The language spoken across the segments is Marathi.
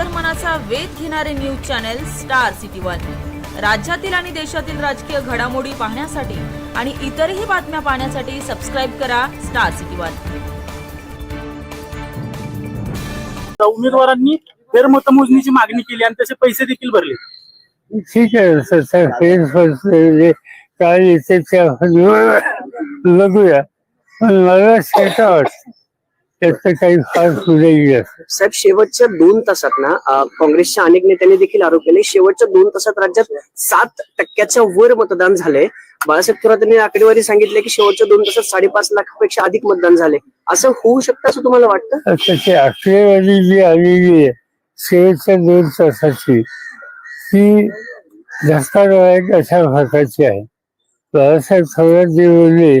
अंतर्मनाचा वेध घेणारे news channel star city one. राज्यातील आणि देशातील राजकीय घडामोडी पाहण्यासाठी आणि इतरही बातम्या पाहण्यासाठी सबस्क्राईब करा स्टार सिटी वन. उमेदवारांनी फेरमतमोजणीची मागणी केली आणि तसे पैसे देखील भरले. ठीक आहे सर सर फेर काय पण मला त्याचं काही फार साहेब शेवटच्या दोन तासात ना अं, काँग्रेसच्या अनेक नेत्यांनी देखील आरोप केले. शेवटच्या दोन तासात राज्यात सात टक्क्याच्या वर मतदान झालंय. बाळासाहेब थोरात यांनी आकडेवारी सांगितले की शेवटच्या दोन तासात साडेपाच लाखापेक्षा अधिक मतदान झाले असं होऊ शकतं असं तुम्हाला वाटतं? आकडेवारी जी आलेली आहे शेवटच्या दोन तासाची ती धक्कादायक अशा भागाची आहे. बाळासाहेब थोरात जे बोलले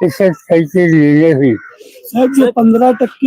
त्याच्यात काहीतरी लिहिलं होईल साहेब जे पंधरा टक्के